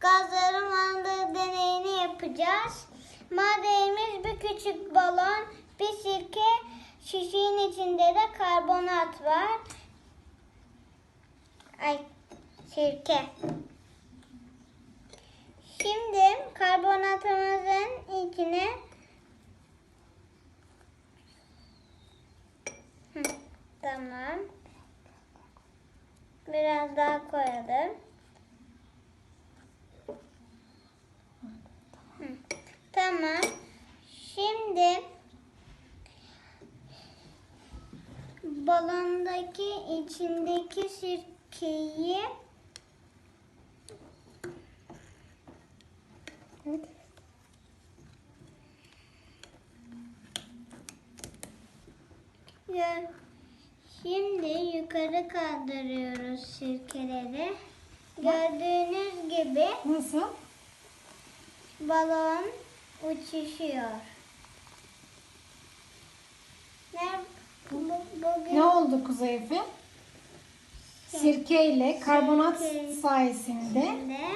gazların varlığı deneyini yapacağız. Madenimiz bir küçük balon, bir sirke, şişenin içinde de karbonat var. Ay, sirke. Şimdi karbonatımızın içine tamam. Biraz daha koyalım. Hı, Tamam. Şimdi balondaki içindeki sirkeyi Evet. Şimdi yukarı kaldırıyoruz sirkeleri. Gördüğünüz gibi Nasıl? balon uçuşuyor. Ne, bu, bugün Ne oldu Kuzey Efe? Sirke ile karbonat Sirke. sayesinde de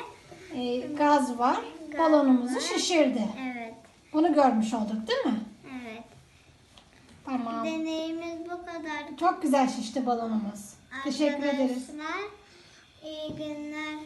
e, gaz var. Gaz Balonumuzu var. şişirdi. evet, Bunu görmüş olduk değil mi? evet. Tamam. Deneyimiz bu kadar. Çok güzel şişti balonumuz. Teşekkür ederiz. Arkadaşlar, iyi günler.